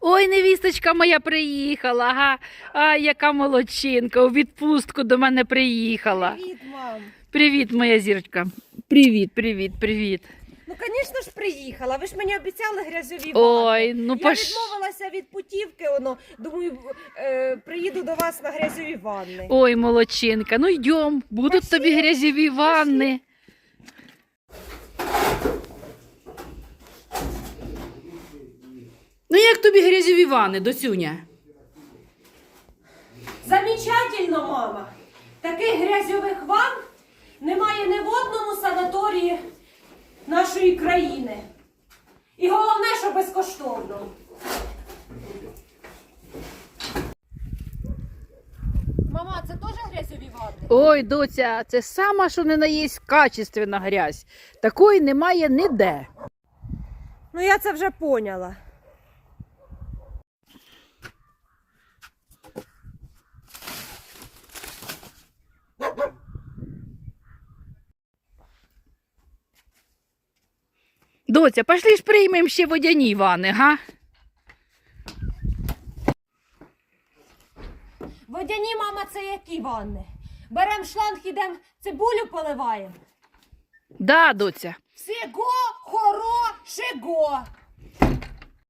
Ой, невісточка моя приїхала. Ага. Ай, яка молодчинка. У відпустку до мене приїхала. Привіт, мам. Привіт, моя зірочка. Привіт, привіт, привіт. Ну, звісно ж, приїхала. Ви ж мені обіцяли грязьові Ой, ну Я пош... відмовилася від путівки, воно. Думаю, е, приїду до вас на грязьові ванни. Ой, молодчинка. Ну йдем, будуть Пошли, тобі грязьові ванни. Ну як тобі грязьові ванни, досюня? Замечательно, мама. Таких грязьових ванн немає ні в одному санаторії нашої країни. І головне, що безкоштовно. Мама, це теж грязьові ванни? Ой, доця, це сама, що не наїсть качественна грязь. Такої немає ніде. Ну, я це вже поняла. Доця, пошли ж приймемо ще водяні ванни, га? Водяні, мама, це які ванни? Берем шланг, ідем цибулю поливаємо. Да, доця. Всього хорошого.